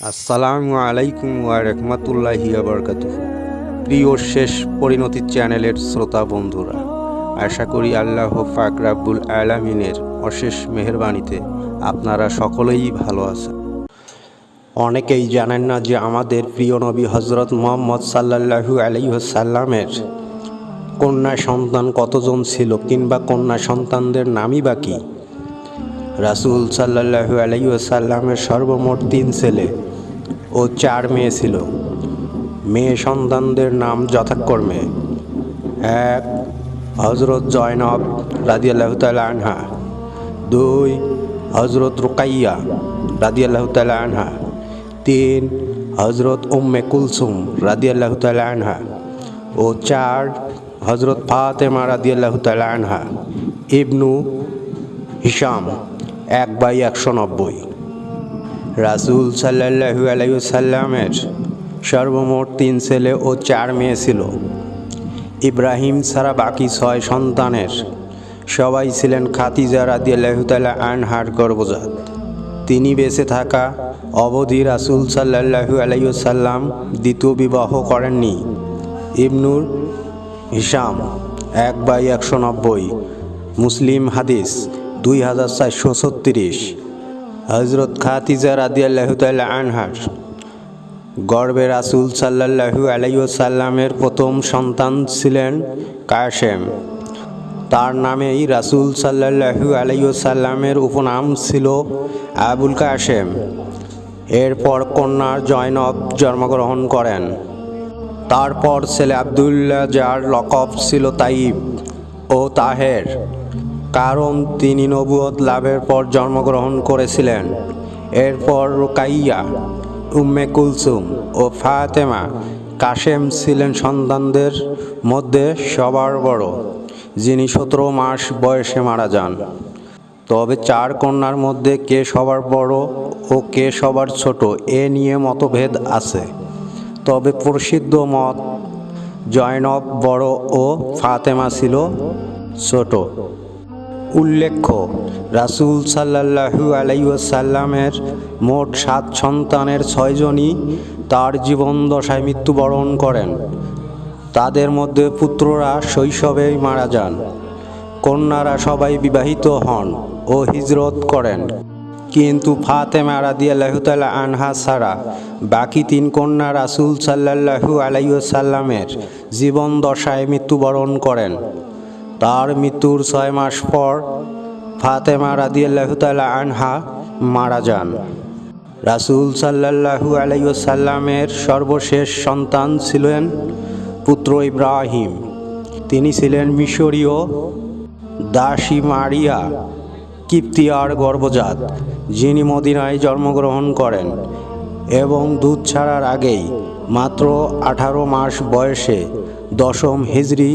আসসালামু আলাইকুম ওয়া রহমতুল্লাহি বরকাতুহ। প্রিয় শেষ পরিণতি চ্যানেলের শ্রোতা বন্ধুরা, আশা করি আল্লাহ ফাক রাব্বুল আলামিনের অশেষ মেহেরবানিতে আপনারা সকলেই ভালো আছেন। অনেকেই জানেন না যে আমাদের প্রিয় নবী হজরত মোহাম্মদ সাল্লাল্লাহু আলাইসাল্লামের কন্যা সন্তান কতজন ছিল কিংবা কন্যা সন্তানদের নামই বা কী। রাসুল সাল্লাহু আলাইসাল্লামের সর্বমোট তিন ছেলে ও চার মেয়ে ছিল। মেয়ে সন্তানদের নাম যথাক্রমে এক হজরত জয়নব রাদিয়াল্লাহ তালা আনহা, দুই হজরত রুকাইয়া রাদিয়াল্লাহ তালা আনহা, তিন হজরত উম্মে কুলসুম রাদিয়াল্লাহ তালা আনহা ও চার হজরত ফাতেমা রাদিয়াল্লাহ তালা আনহা। ইবনু হিসাম এক বাই একশো নব্বই। রাসুল সাল্লাহু আলাইসাল্লামের সর্বমোট তিন ছেলে ও চার মেয়ে ছিল। ইব্রাহিম ছাড়া বাকি ছয় সন্তানের সবাই ছিলেন খাতিজা রাদিয়াল্লাহতালা আনহার গর্ভজাত। তিনি বেঁচে থাকা অবধি রাসুল সাল্লাহু আলাইসাল্লাম দ্বিতীয় বিবাহ করেননি। ইবনুর হিসাম এক বাই একশো নব্বই। মুসলিম হাদিস দুই হাজার চারশো ছত্রিশ। হজরত খাতিজা রাদিয়াল্লাহতাল্লাহ আনহার গর্বে রাসুল সাল্লাহু আলাইসাল্লামের প্রথম সন্তান ছিলেন কাশেম। তার নামেই রাসুল সাল্লাহু আলাইসাল্লামের উপনাম ছিল আবুল কাশেম। এরপর কন্যার জয়নব জন্মগ্রহণ করেন। তারপর ছেলে আবদুল্লাহ যার লকব ছিল তাইব ও তাহের। কারণ তিনি নবুয়ত লাভের পর জন্মগ্রহণ করেছিলেন। এরপর রুকাইয়া, উম্মে কুলসুম ও ফাতেমা কাশেম ছিলেন সন্তানদের মধ্যে সবার বড়, যিনি সতেরো মাস বয়সে মারা যান। তবে চার কন্যার মধ্যে কে সবার বড় ও কে সবার ছোট এ নিয়ে মতভেদ আছে। তবে প্রসিদ্ধ মত, জয়নব বড় ও ফাতেমা ছিল ছোট। উল্লেখ্য, রাসুল সাল্লাহু আলাইসাল্লামের মোট সাত সন্তানের ছয়জনই তার জীবন দশায় মৃত্যুবরণ করেন। তাদের মধ্যে পুত্ররা শৈশবেই মারা যান। কন্যারা সবাই বিবাহিত হন ও হিজরত করেন। কিন্তু ফাতেমা রাদিয়াল্লাহুতালা আনহা ছাড়া বাকি তিন কন্যা রাসুল সাল্লাহু আলাইসাল্লামের জীবন দশায় মৃত্যুবরণ করেন। তার মৃত্যুর ছয় মাস পর ফাতেমা রাদিয়াল্লাহতালা আনহা মারা যান। রাসুল সাল্লাহু আলাইসাল্লামের সর্বশেষ সন্তান ছিলেন পুত্র ইব্রাহিম। তিনি ছিলেন মিশরীয় দাসী মারিয়া কিপ্তিয়ার গর্ভজাত, যিনি মদিনায় জন্মগ্রহণ করেন এবং দুধ ছাড়ার আগেই মাত্র আঠারো মাস বয়সে দশম হিজড়ি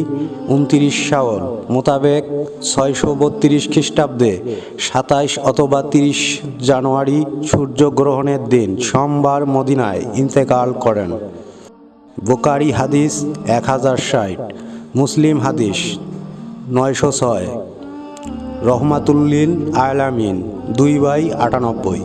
উনত্রিশ সাওল মোতাবেক ছয়শো বত্রিশ খ্রিস্টাব্দে সাতাইশ অথবা তিরিশ জানুয়ারি সূর্যগ্রহণের দিন সোমবার মদিনায় ইন্তেকাল করেন। বোকারি হাদিস এক হাজার ষাট, মুসলিম হাদিস নয়শো ছয়। রহমাতুল্লিল আয়লামিন দুই বাই আটানব্বই।